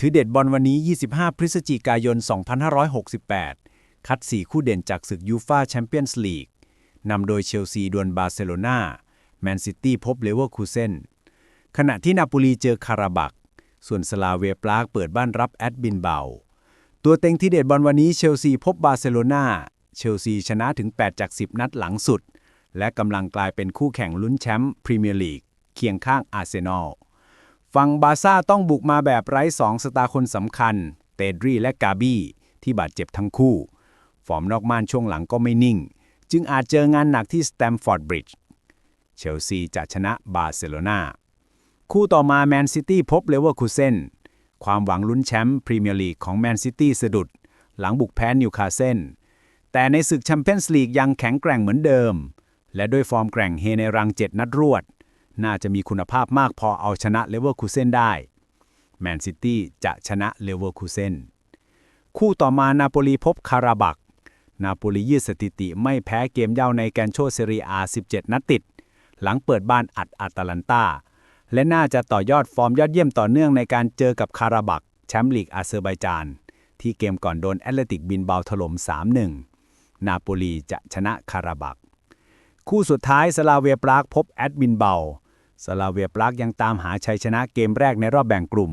ถือเด็ดบอลวันนี้ 25 พฤศจิกายน 2568 คัด 4 คู่เด่นจากศึกยูฟาแชมเปี้ยนส์ลีกนำโดยเชลซีดวลบาร์เซโลนาแมนซิตี้พบเลเวอร์คูเซนขณะที่นาโปลีเจอคาราบัก ส่วนสลาเวียปรากเปิดบ้านรับแอดบินเบา ตัวเต็งที่เด็ดบอลวันนี้เชลซีพบบาร์เซโลนาเชลซีชนะถึง 8 จาก 10 นัดหลังสุด และกำลังกลายเป็นคู่แข่งลุ้นแชมป์พรีเมียร์ลีกเคียงข้างอาร์เซนอล ฝั่งบาซ่าต้องบุกมาแบบไร้สองสตาร์คนสำคัญ เตดรีและกาบี้ที่บาดเจ็บทั้งคู่ ฟอร์มนอกม่านช่วงหลังก็ไม่นิ่ง จึงอาจเจองานหนักที่สแตมฟอร์ดบริดจ์เชลซีจะชนะบาร์เซโลนาคู่ต่อมาแมนซิตี้พบเลเวอร์คูเซนความหวังลุ้นแชมป์พรีเมียร์ลีกของแมนซิตี้สะดุด หลังบุกแพ้นิวคาสเซิลแต่ในศึกแชมเปี้ยนส์ลีกยังแข็งแกร่งเหมือนเดิม และด้วยฟอร์มแกร่งเฮในรัง7นัดรวด น่าจะมีคุณภาพมากพอเอาชนะเลเวอร์คูเซนได้แมนซิตี้จะชนะเลเวอร์คูเซนคู่ต่อมานาโปลีพบคาราบัก นาโปลียืดสถิติไม่แพ้เกมเย่าในแกนโชเซเรียอา 17 นัดติด หลังเปิดบ้านอัดอาตาลันตาและน่าจะต่อยอดฟอร์มยอดเยี่ยมต่อเนื่องในการเจอกับคาราบักแชมป์ลีกอาเซอร์ไบจาน ที่เกมก่อนโดนแอตเลติกบินเบาถล่ม 3-1 นาโปลีจะชนะคาราบัก คู่สุดท้ายสลาเวียปรากพบแอดมินเบา สลาเวียปรากยังตามหาชัยชนะเกมแรกในรอบแบ่งกลุ่ม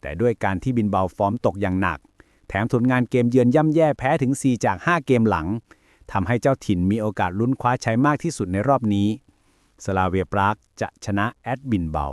แต่ด้วยการที่บินเบาฟอร์มตกอย่างหนัก แถมผลงานเกมเยือนย่ำแย่แพ้ถึง 4 จาก 5 เกมหลังทำให้เจ้าถิ่นมีโอกาสลุ้นคว้าชัยมากที่สุดในรอบนี้ สลาเวียปรักจะชนะแอดบินเบา